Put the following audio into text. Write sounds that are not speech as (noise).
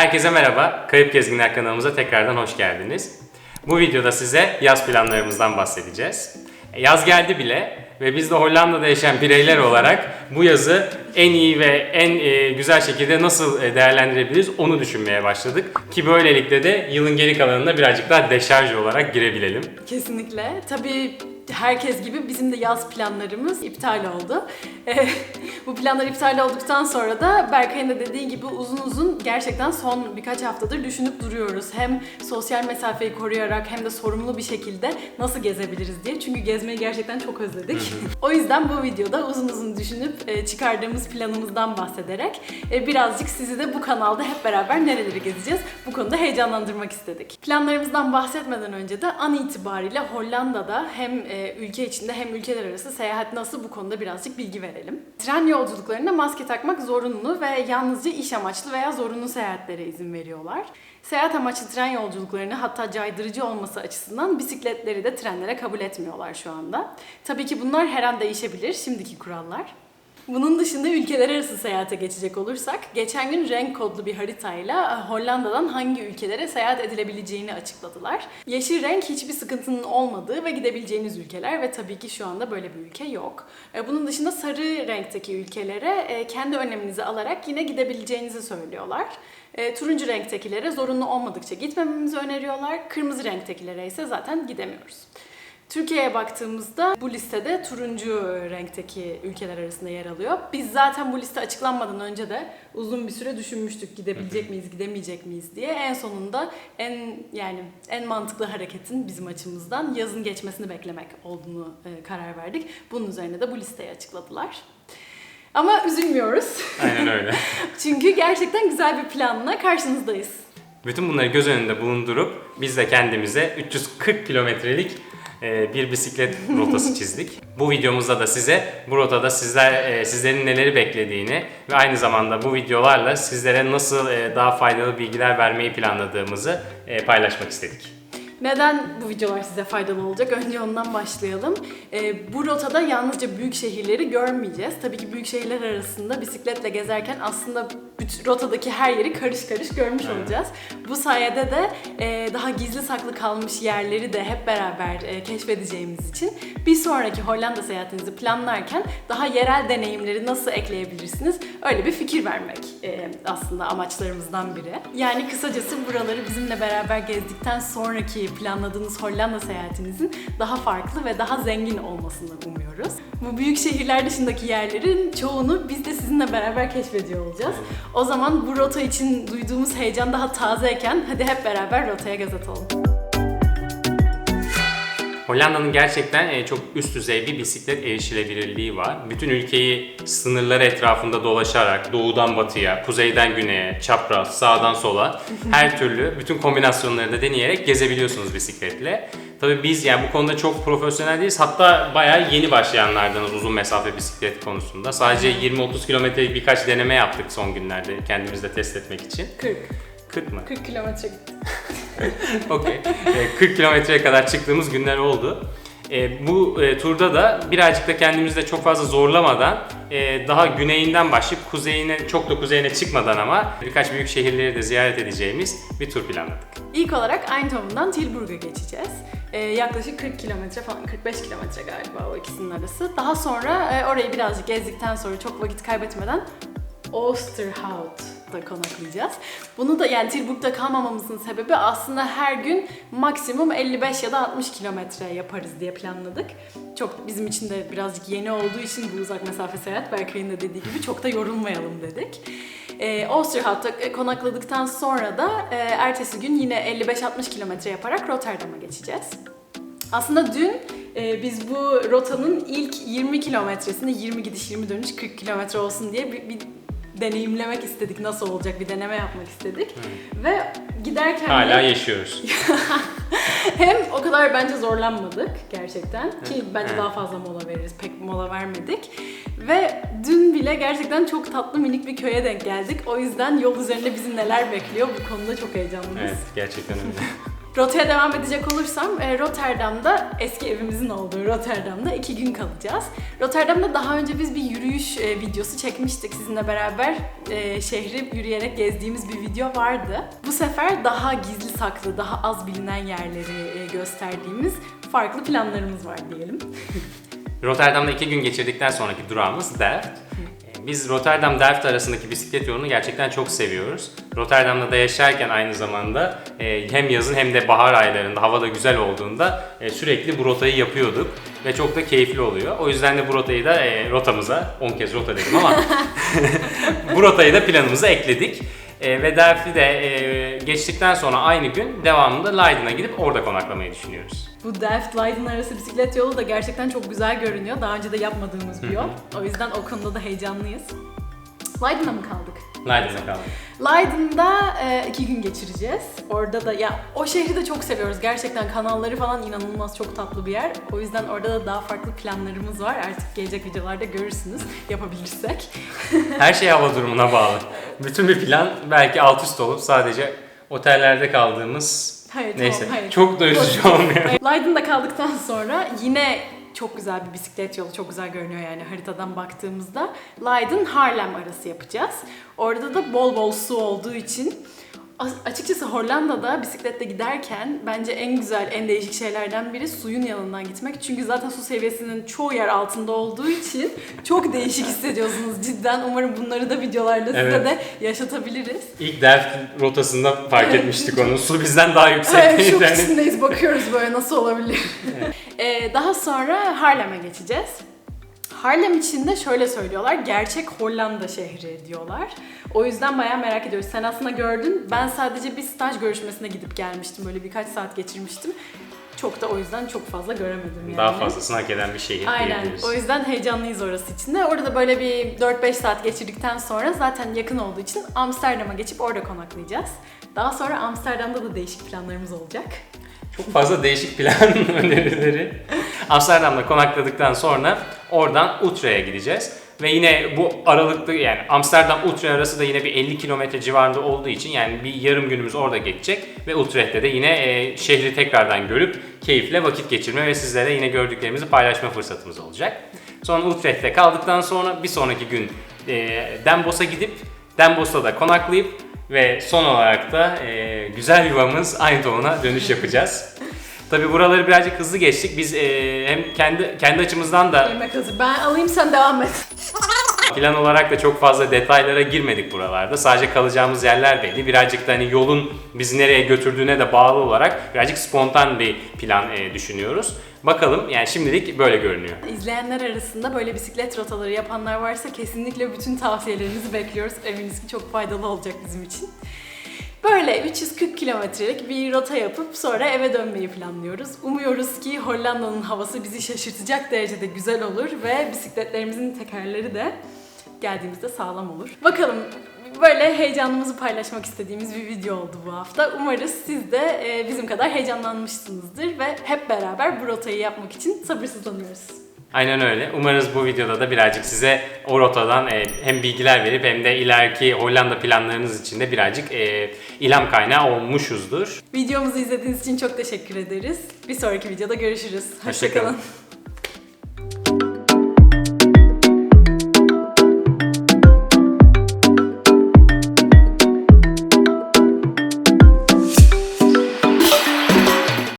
Herkese merhaba, Kayıp Gezginler kanalımıza tekrardan hoş geldiniz. Bu videoda size yaz planlarımızdan bahsedeceğiz. Yaz geldi bile ve biz de Hollanda'da yaşayan bireyler olarak bu yazı en iyi ve en e, güzel şekilde nasıl e, değerlendirebiliriz onu düşünmeye başladık. Ki böylelikle de yılın geri kalanına birazcık daha deşarj olarak girebilelim. Kesinlikle. Tabii herkes gibi bizim de yaz planlarımız iptal oldu. Eh, (laughs) Bu planlar iptal olduktan sonra da Berkay'ın da dediği gibi uzun uzun gerçekten son birkaç haftadır düşünüp duruyoruz. Hem sosyal mesafeyi koruyarak hem de sorumlu bir şekilde nasıl gezebiliriz diye. Çünkü gezmeyi gerçekten çok özledik. (laughs) o yüzden bu videoda uzun uzun düşünüp eh, çıkardığımız planımızdan bahsederek eh, birazcık sizi de bu kanalda hep beraber nereleri gezeceğiz bu konuda heyecanlandırmak istedik. Planlarımızdan bahsetmeden önce de an itibariyle Hollanda'da hem e, ülke içinde hem ülkeler arası seyahat nasıl bu konuda birazcık bilgi verelim. Tren yolculuklarında maske takmak zorunlu ve yalnızca iş amaçlı veya zorunlu seyahatlere izin veriyorlar. Seyahat amaçlı tren yolculuklarını hatta caydırıcı olması açısından bisikletleri de trenlere kabul etmiyorlar şu anda. Tabii ki bunlar her an değişebilir şimdiki kurallar. Bunun dışında ülkeler arası seyahate geçecek olursak, geçen gün renk kodlu bir haritayla e, Hollanda'dan hangi ülkelere seyahat edilebileceğini açıkladılar. Yeşil renk hiçbir sıkıntının olmadığı ve gidebileceğiniz ülkeler ve tabii ki şu anda böyle bir ülke yok. E, Bunun dışında sarı renkteki ülkelere e, kendi önleminizi alarak yine gidebileceğinizi söylüyorlar. Turuncu renktekilere zorunlu olmadıkça gitmememizi öneriyorlar. Kırmızı renktekilere ise zaten gidemiyoruz. Türkiye'ye baktığımızda bu listede turuncu renkteki ülkeler arasında yer alıyor. Biz zaten bu liste açıklanmadan önce de uzun bir süre düşünmüştük gidebilecek miyiz, gidemeyecek miyiz diye. En sonunda en yani en mantıklı hareketin bizim açımızdan yazın geçmesini beklemek olduğunu e, karar verdik. Bunun üzerine de bu listeyi açıkladılar. Ama üzülmüyoruz. Aynen öyle. (laughs) Çünkü gerçekten güzel bir planla karşınızdayız. Bütün bunları göz önünde bulundurup biz de kendimize 340 kilometrelik bir bisiklet rotası çizdik. Bu videomuzda da size bu rotada sizler e, sizlerin neleri beklediğini ve aynı zamanda bu videolarla sizlere nasıl e, daha faydalı bilgiler vermeyi planladığımızı e, paylaşmak istedik. Neden bu videolar size faydalı olacak? Önce ondan başlayalım. Ee, bu rotada yalnızca büyük şehirleri görmeyeceğiz. Tabii ki büyük şehirler arasında bisikletle gezerken aslında rotadaki her yeri karış karış görmüş Evet. olacağız. Bu sayede de e, daha gizli saklı kalmış yerleri de hep beraber e, keşfedeceğimiz için bir sonraki Hollanda seyahatinizi planlarken daha yerel deneyimleri nasıl ekleyebilirsiniz? Öyle bir fikir vermek e, aslında amaçlarımızdan biri. Yani kısacası buraları bizimle beraber gezdikten sonraki planladığınız Hollanda seyahatinizin daha farklı ve daha zengin olmasını umuyoruz. Bu büyük şehirler dışındaki yerlerin çoğunu biz de sizinle beraber keşfediyor olacağız. O zaman bu rota için duyduğumuz heyecan daha tazeyken hadi hep beraber rotaya göz atalım. Hollanda'nın gerçekten e, çok üst düzey bir bisiklet erişilebilirliği var. Bütün ülkeyi sınırları etrafında dolaşarak doğudan batıya, kuzeyden güneye, çapraz, sağdan sola her türlü bütün kombinasyonları da deneyerek gezebiliyorsunuz bisikletle. Tabii biz yani bu konuda çok profesyonel değiliz. Hatta bayağı yeni başlayanlardanız uzun mesafe bisiklet konusunda. Sadece 20-30 kilometrelik birkaç deneme yaptık son günlerde kendimizde test etmek için. 40. 40 mı? 40 kilometre gittik. (laughs) (laughs) Okey. E, 40 kilometreye kadar çıktığımız günler oldu. E, bu e, turda da birazcık da kendimizi de çok fazla zorlamadan e, daha güneyinden başlayıp kuzeyine çok da kuzeyine çıkmadan ama birkaç büyük şehirleri de ziyaret edeceğimiz bir tur planladık. İlk olarak Eindhoven'dan Tilburg'a geçeceğiz. Ee, yaklaşık 40 kilometre falan, 45 kilometre galiba o ikisinin arası. Daha sonra e, orayı birazcık gezdikten sonra çok vakit kaybetmeden Oosterhout'da konaklayacağız. Bunu da yani Tilburg'da kalmamamızın sebebi aslında her gün maksimum 55 ya da 60 kilometre yaparız diye planladık. Çok bizim için de birazcık yeni olduğu için bu uzak mesafe seyahat Berkay'ın da dediği gibi çok da yorulmayalım dedik. E, Oosterhout'ta konakladıktan sonra da e, ertesi gün yine 55-60 kilometre yaparak Rotterdam'a geçeceğiz. Aslında dün e, biz bu rotanın ilk 20 kilometresini 20 gidiş 20 dönüş 40 kilometre olsun diye bir, bir deneyimlemek istedik. Nasıl olacak bir deneme yapmak istedik. Ve giderken de- Hala yaşıyoruz. (laughs) hem o kadar bence zorlanmadık gerçekten ki bence Evet. daha fazla mola veririz. Pek mola vermedik. Ve dün bile gerçekten çok tatlı minik bir köye denk geldik. O yüzden yol üzerinde bizi neler bekliyor bu konuda çok heyecanlıyız. Evet gerçekten öyle. (laughs) Rotaya devam edecek olursam e, Rotterdam'da eski evimizin olduğu Rotterdam'da iki gün kalacağız. Rotterdam'da daha önce biz bir yürüyüş e, videosu çekmiştik sizinle beraber e, şehri yürüyerek gezdiğimiz bir video vardı. Bu sefer daha gizli saklı, daha az bilinen yerleri e, gösterdiğimiz farklı planlarımız var diyelim. Rotterdam'da iki gün geçirdikten sonraki durağımız Delft. Biz Rotterdam-Delft arasındaki bisiklet yolunu gerçekten çok seviyoruz. Rotterdam'da da yaşarken aynı zamanda e, hem yazın hem de bahar aylarında hava da güzel olduğunda e, sürekli bu rotayı yapıyorduk ve çok da keyifli oluyor. O yüzden de bu rotayı da e, rotamıza, 10 kez rota dedim ama (laughs) (laughs) bu rotayı da planımıza ekledik. E, ve Delft'i de e, geçtikten sonra aynı gün devamında Leiden'a gidip orada konaklamayı düşünüyoruz. Bu Delft-Leiden arası bisiklet yolu da gerçekten çok güzel görünüyor. Daha önce de yapmadığımız bir yol. O yüzden o konuda da heyecanlıyız. Leiden'a mı kaldık? Leiden'da kaldık. Leiden'da e, iki gün geçireceğiz. Orada da ya o şehri de çok seviyoruz. Gerçekten kanalları falan inanılmaz çok tatlı bir yer. O yüzden orada da daha farklı planlarımız var. Artık gelecek videolarda görürsünüz (laughs) yapabilirsek. (laughs) Her şey hava durumuna bağlı. Bütün bir plan belki alt üst olup sadece otellerde kaldığımız Hayır neyse tamam hayır. çok da üzücü olmuyor. Leiden'da kaldıktan sonra yine çok güzel bir bisiklet yolu, çok güzel görünüyor yani haritadan baktığımızda. Leiden-Harlem arası yapacağız. Orada da bol bol su olduğu için açıkçası Hollanda'da bisikletle giderken bence en güzel, en değişik şeylerden biri suyun yanından gitmek. Çünkü zaten su seviyesinin çoğu yer altında olduğu için çok değişik hissediyorsunuz cidden. Umarım bunları da videolarda size Evet. de yaşatabiliriz. İlk Delft rotasında fark Evet. etmiştik onu. Su bizden daha Evet, yüksek. (laughs) şok Yani içindeyiz bakıyoruz böyle nasıl olabilir. Ee, daha sonra Harlem'e geçeceğiz. Harlem için de şöyle söylüyorlar, gerçek Hollanda şehri diyorlar. O yüzden bayağı merak ediyoruz. Sen aslında gördün, ben sadece bir staj görüşmesine gidip gelmiştim. Böyle birkaç saat geçirmiştim. Çok da o yüzden çok fazla göremedim yani. daha fazlasını hak eden bir şehir Aynen. O yüzden heyecanlıyız orası için de. Orada böyle bir 4-5 saat geçirdikten sonra zaten yakın olduğu için Amsterdam'a geçip orada konaklayacağız. Daha sonra Amsterdam'da da değişik planlarımız olacak. Çok fazla değişik plan (laughs) önerileri. Amsterdam'da konakladıktan sonra oradan Utrecht'e gideceğiz. Ve yine bu aralıkta yani Amsterdam Utrecht arası da yine bir 50 kilometre civarında olduğu için yani bir yarım günümüz orada geçecek ve Utrecht'te de yine e, şehri tekrardan görüp keyifle vakit geçirme ve sizlere yine gördüklerimizi paylaşma fırsatımız olacak. Sonra Utrecht'te kaldıktan sonra bir sonraki gün e, Den Bosch'a gidip Den Bosch'ta da konaklayıp ve son olarak da e, güzel yuvamız Eindhoven'a dönüş yapacağız. Tabi buraları birazcık hızlı geçtik. Biz e, hem kendi kendi açımızdan da Yemek hazır. Ben alayım sen devam et. (laughs) plan olarak da çok fazla detaylara girmedik buralarda. Sadece kalacağımız yerler belli. Birazcık da hani yolun bizi nereye götürdüğüne de bağlı olarak birazcık spontan bir plan e, düşünüyoruz. Bakalım yani şimdilik böyle görünüyor. İzleyenler arasında böyle bisiklet rotaları yapanlar varsa kesinlikle bütün tavsiyelerinizi bekliyoruz. Eminiz ki çok faydalı olacak bizim için. Böyle 340 kilometrelik bir rota yapıp sonra eve dönmeyi planlıyoruz. Umuyoruz ki Hollanda'nın havası bizi şaşırtacak derecede güzel olur ve bisikletlerimizin tekerleri de geldiğimizde sağlam olur. Bakalım böyle heyecanımızı paylaşmak istediğimiz bir video oldu bu hafta. Umarız siz de e, bizim kadar heyecanlanmışsınızdır ve hep beraber bu rotayı yapmak için sabırsızlanıyoruz. Aynen öyle. Umarız bu videoda da birazcık size o rotadan e, hem bilgiler verip hem de ileriki Hollanda planlarınız için de birazcık e, ilham kaynağı olmuşuzdur. Videomuzu izlediğiniz için çok teşekkür ederiz. Bir sonraki videoda görüşürüz. Hoşça kalın. Hoşçakalın.